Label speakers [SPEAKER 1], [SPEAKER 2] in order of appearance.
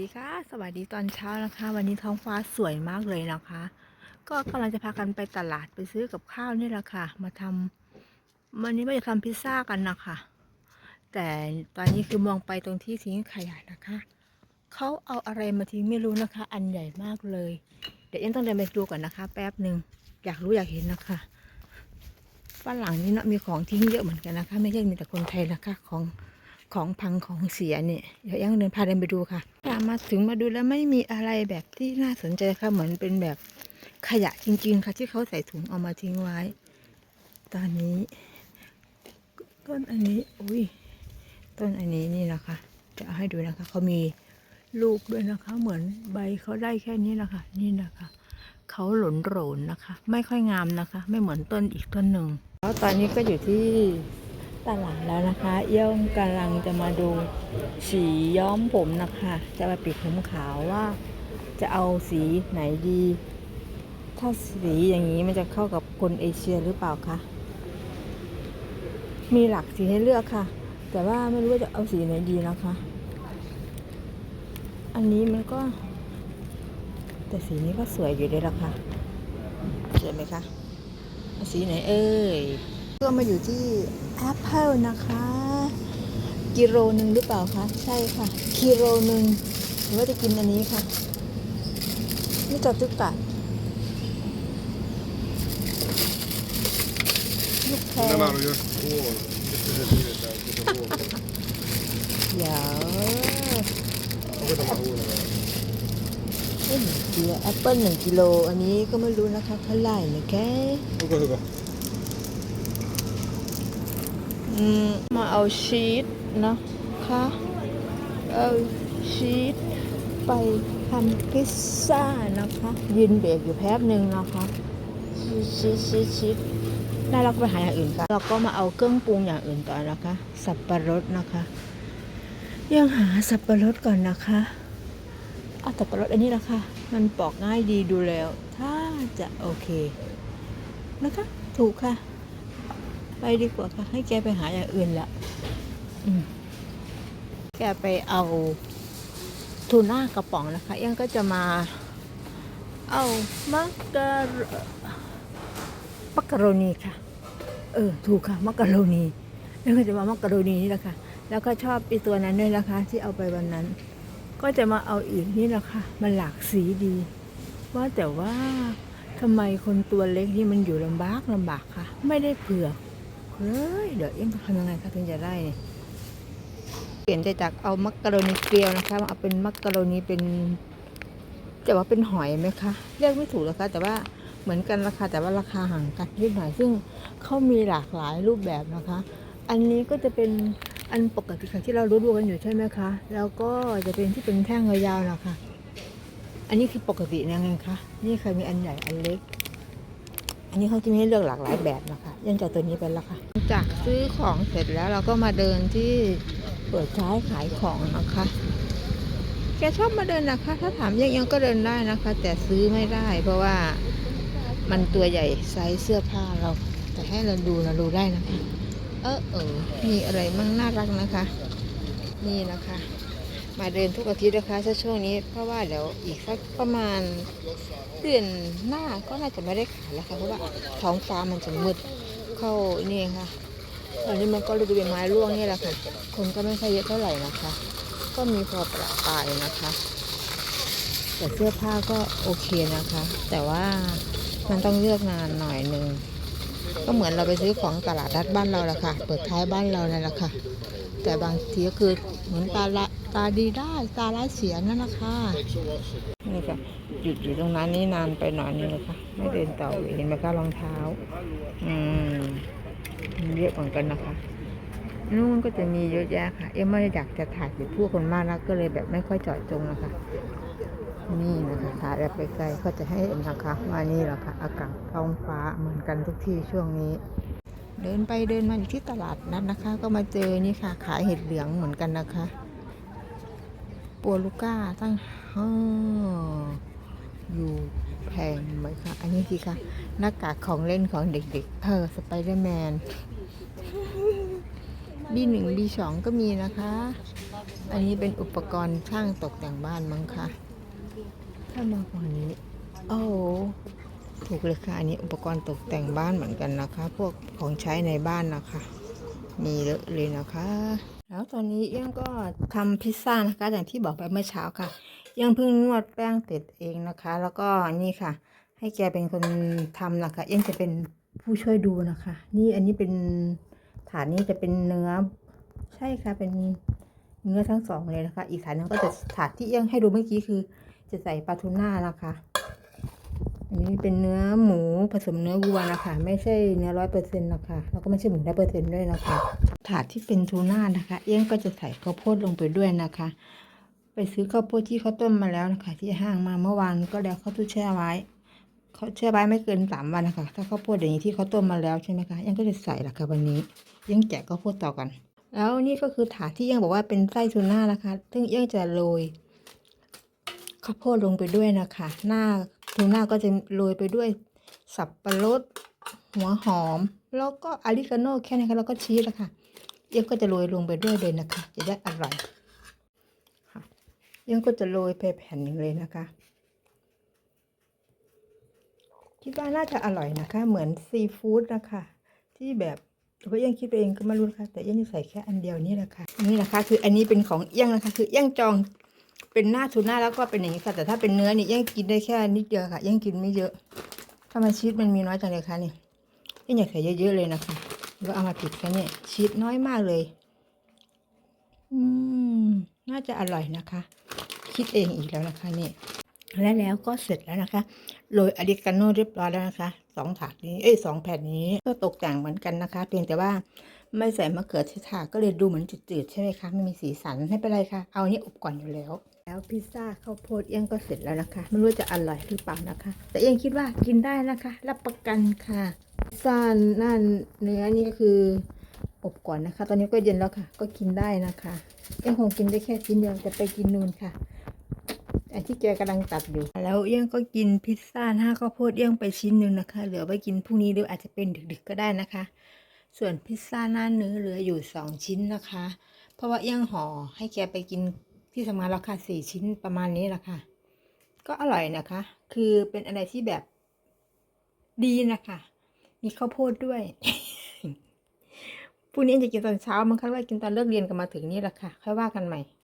[SPEAKER 1] สวัสดีค่ะสวัสดีตอนเช้านะคะ วันนี้ท้องฟ้าสวยมากเลยนะคะ ก็กำลังจะพากันไปตลาดไปซื้อกับข้าวนี่แหละค่ะ มาทำวันนี้ไม่จะทำพิซซ่ากันนะคะ แต่ตอนนี้คือมองไปตรงที่ทิ้งขยะนะคะเขาเอาอะไรมาทิ้งไม่รู้นะคะ อันใหญ่มากเลย เดี๋ยวยังต้องเดินไปดูก่อนนะคะ แป๊บหนึ่งอยากรู้อยากเห็นนะคะฝรั่งนี่เนาะมีของทิ้งเยอะเหมือนกันนะคะ ไม่ใช่มีแต่คนไทยนะคะของ ของพังของเสียเนี่ยเดี๋ยวยังเดินพาเดินไปดูค่ะพามาถึงมาดูแล้วไม่มีอะไรแบบที่น่าสนใจค่ะเหมือนเป็นแบบขยะจริง ๆ ค่ะ ที่เขาใส่ถุงเอามาทิ้งไว้ ตอนนี้ต้นอันนี้อุ้ยต้นอันนี้นี่นะคะ จะเอาให้ดูนะคะเขามีลูกด้วยนะคะ เหมือนใบเขาได้แค่นี้นะคะ นี่นะคะเขาหล่นโหลนนะคะ ไม่ค่อยงามนะคะ ไม่เหมือนต้นอีกต้นหนึ่งแล้วตอนนี้ก็อยู่ที่ ตลาดแล้วนะคะเอี้ยวกำลังจะมาดูสีย้อมผมนะคะ จะมาปิดผมขาวว่า จะเอาสีไหนดี ถ้าสีอย่างนี้มันจะเข้ากับคนเอเชียหรือเปล่าคะมีหลักสีให้เลือกค่ะ แต่ว่าไม่รู้ว่าจะเอาสีไหนดีนะคะ อันนี้มันก็ แต่สีนี้ก็สวยอยู่เลยละค่ะสวยไหมคะ สีไหนเอ่ย ก็มาอยู่ที่แอปเปิลนะคะ กิโลหนึ่งหรือเปล่าคะ ใช่ค่ะ กิโลหนึ่งหรือว่าจะกินอันนี้ค่ะ นี่จับจุกตัดลูกแพร เดี๋ยวเอ้ยเดี๋ยวแอปเปิลหนึ่งกิโล อันนี้ก็ไม่รู้นะคะเท่าไหร่นะคะ มาเอาชีสนะคะเอาชีสไปทำพิซซ่านะคะ ยืนเบรกอยู่แป๊บหนึ่งนะคะชีสชีสชีสได้เราก็ไปหาอย่างอื่นกันเราก็มาเอาเครื่องปรุงอย่างอื่นต่อนะคะ สับปะรดนะคะ ยังหาสับปะรดก่อนนะคะเอาสับปะรดอันนี้ละค่ะ มันปอกง่ายดีดูแล้ว ถ้าจะโอเคนะคะ ถูกค่ะ ไปดีกว่าค่ะ ให้แกไปหาอย่างอื่นละแกไปเอาทูน่ากระป๋องนะคะ ยังก็จะมา เอามักกะโรมักกะโรนีค่ะ เออ ถูกค่ะ มักกะโรนียังก็จะมามักกะโรนีนี่แหละค่ะ แล้วก็ชอบไอีตัวนั้นด้วยนะคะ ที่เอาไปวันนั้น ก็จะมาเอาอีกนี่แหละค่ะ มันหลากสีดี ว่าแต่ว่าทำไมคนตัวเล็กนี่มันอยู่ลำบากลำบากคะไม่ได้เผื่อ เฮ้ยเดี๋ยวเอ็มทำยังไงคะถึงจะได้เนี่ยเปลี่ยนใจจากเอามักกะโรนีเกลียวนะคะมาเอาเป็นมักกะโรนีเป็นจะว่าเป็นหอยไหมคะเรียกไม่ถูกแล้วค่ะแต่ว่าเหมือนกันราคาแต่ว่าราคาห่างกันนิดหน่อยซึ่งเขามีหลากหลายรูปแบบนะคะ อันนี้ก็จะเป็นอันปกติค่ะที่เรารู้ๆกันอยู่ใช่ไหมคะ แล้วก็จะเป็นที่เป็นแท่งยาวๆนะคะ อันนี้คือปกตินะไงคะนี่เคยมีอันใหญ่อันเล็ก อันนี้เขาจะมีให้เลือกหลากหลายแบบนะคะยังจากตัวนี้เป็นละค่ะจากซื้อของเสร็จแล้วเราก็มาเดินที่เปิดท้ขายของนะคะ แกชอบมาเดินนะคะ ถ้าถามยังยังก็เดินได้นะคะ แต่ซื้อไม่ได้ เพราะว่ามันตัวใหญ่ไซส์เสื้อผ้าเราแต่ให้เราดูเราดูได้นะคะ เออเออมีอะไรมั่งน่ารักนะคะ นี่นะคะ มาเดินทุกอาทิตย์นะคะถ้าช่วงนี้เพราะว่าเดี๋ยวอีกสักประมาณเดือนหน้าก็น่าจะไม่ได้ขายแล้วค่ะเพราะว่าท้องฟ้ามันจะมืดเข้านี่ค่ะตอนนี้มันก็ฤดูใบไม้ร่วงนี่แหละค่ะคนก็ไม่ค่อยเยอะเท่าไหร่นะคะ ก็มีพอประปายนะคะ แต่เสื้อผ้าก็โอเคนะคะ แต่ว่ามันต้องเลือกงานหน่อยหนึ่งก็เหมือนเราไปซื้อของตลาดนัดบ้านเราแหละค่ะ เปิดท้ายบ้านเรานั่นแหละค่ะ แต่บางทีก็คือเหมือนตาละตาดีได้ตาร้ายเสียนั่นแหละค่ะนี่ค่ะหยุดอยู่ตรงนั้นนี่นานไปหน่อยนึงนะคะไม่เดินต่อเห็นไหมคะรองเท้า อืมเยอะเหมือนกันนะคะนู่นก็จะมีเยอะแยะค่ะ เอ็มไม่ได้อยากจะถ่ายติดผู้คนมากนะก็เลยแบบไม่ค่อยจาะจงนะคะนี่นะคะถ่ายแบบไกลๆก็จะให้เห็นนะคะว่านี่แหละค่ะ อากาศท้องฟ้าเหมือนกันทุกที่ช่วงนี้ เดินไปเดินมาอยู่ที่ตลาดนัดนะคะ ก็มาเจอนี่ค่ะ ขายเห็ดเหลืองเหมือนกันนะคะ ปัวลูก้าตั้งห้าอยู่แพงไหมคะอันนี้สิคะหน้ากากของเล่นของเด็กๆ เออสไปเดอร์แมน B1 B2 ก็มีนะคะ อันนี้เป็นอุปกรณ์ช่างตกแต่งบ้านมั้งคะถ้ามาฝั่งนี้ โอ้ ถูกเลยค่ะ อันนี้อุปกรณ์ตกแต่งบ้านเหมือนกันนะคะ พวกของใช้ในบ้านนะคะ มีเยอะเลยนะคะ แล้วตอนนี้เอี้ยงก็ทำพิซซ่านะคะ อย่างที่บอกไปเมื่อเช้าค่ะเอี้ยงเพิ่งนวดแป้งเสร็จเองนะคะ แล้วก็นี่ค่ะ ให้แกเป็นคนทำนะคะเอี้ยงจะเป็นผู้ช่วยดูนะคะ นี่อันนี้เป็นฐานนี้จะเป็นเนื้อ ใช่ค่ะเป็นเนื้อทั้งสองเลยนะคะ อีกฐานหนึงก็จะถาดที่เอี้ยงให้ดูเมื่อกี้คือ จะใส่ปลาทูน่านะคะ นนี้เป็นเนื้อหมูผสมเนื้อวัวนะคะ ไม่ใช่เนื้อร้อยเปอร์เซ็นต์นะคะแล้วก็ไม่ใช่หมูร้อยเปอร์เซ็นต์ด้วยนะคะ ถาดที่เป็นทูน่านะคะ เอี้ยงก็จะใส่ข้าวโพดลงไปด้วยนะคะ ไปซื้อข้าวโพดที่เขาต้มมาแล้วนะคะ ที่ห้างมาเมื่อวานก็แล้วเขาตู้แช่ไว้เขาแช่ไว้ไม่เกินสามวันนะคะ ถ้าข้าวโพดอย่างนี้ที่เขาต้มมาแล้วใช่ไหมคะเอี้ยงก็จะใส่ละค่ะวันนี้เอี้ยงแกะข้าวโพดต่อกัน แล้วนี่ก็คือถาดที่เอี้ยงบอกว่าเป็นไส้ทูน่านะคะ ซึ่งเอี้ยงจะโรยข้าวโพดลงไปด้วยนะคะ หน้า ทูน่าก็จะโรยไปด้วยสับปะรด หัวหอม แล้วก็อาริกาโน่แค่นี้ค่ะแล้วก็ชีสละค่ะเอี้ยงก็จะโรยลงไปด้วยเลยนะคะ จะได้อร่อยค่ะเอี้ยงก็จะโรยไปแผ่นหนึ่งเลยนะคะ คิดว่าน่าจะอร่อยนะคะ เหมือนซีฟู้ดนะคะ ที่แบบเพราะเอี้ยงคิดไปเองก็ไม่รู้นะคะแต่เอี้ยงจะใส่แค่อันเดียวนี่แหละค่ะนี่นะคะ คืออันนี้เป็นของเอี้ยงนะคะ คือเอี้ยงจอง เป็นหน้าทูน่าแล้วก็เป็นอย่างนี้ค่ะ แต่ถ้าเป็นเนื้อนี่ยังกินได้แค่นิดเดียวค่ะ ยังกินไม่เยอะทำไมชีสมันมีน้อยจังเลยคะนี่ยังอยากใส่เยอะๆเลยนะคะแล้วเอามาปิดกันเนี่ยชีสน้อยมากเลย อืม น่าจะอร่อยนะคะ คิดเองอีกแล้วนะคะนี่และแล้วก็เสร็จแล้วนะคะโรยอริกาโน่เรียบร้อยแล้วนะคะสองถาดนี้เอ้ยสองแผ่นนี้ก็ตกแต่งเหมือนกันนะคะ เพียงแต่ว่า ไม่ใส่มะเขือเทศค่ะก็เลยดูเหมือนจืดๆใช่ไหมคะไม่มีสีสันไม่เป็นไรค่ะ เอาอันนี้อบก่อนอยู่แล้ว แล้วพิซซ่าข้าวโพดเอี้ยงก็เสร็จแล้วนะคะไม่รู้จะอร่อยหรือเปล่านะคะ แต่เอี้ยงคิดว่ากินได้นะคะ รับประกันค่ะพิซซ่าหน้าเนื้อนี่ก็คืออบก่อนนะคะ ตอนนี้ก็เย็นแล้วค่ะ ก็กินได้นะคะเอี้ยงคงกินได้แค่ชิ้นเดียวจะไปกินนูนค่ะอันที่แกกำลังตัดอยู่ แล้วเอี้ยงก็กินพิซซ่าหน้าข้าวโพดเอี้ยงไปชิ้นหนึ่งนะคะ เหลือไว้กินพรุ่งนี้หรืออาจจะเป็นดึกๆก็ได้นะคะ ส่วนพิซซ่าหน้าเนื้อเหลืออยู่สองชิ้นนะคะ เพราะว่าเอี้ยงห่อให้แกไปกินที่ทำงานราคาสี่ชิ้นประมาณนี้แหละค่ะ ก็อร่อยนะคะ คือเป็นอะไรที่แบบดีนะคะ มีข้าวโพดด้วยพรุ่งนี้จะกินตอนเช้ามั้งคะว่ากินตอนเลิกเรียนกันมาถึงนี่แหละค่ะ ค่อยว่ากันใหม่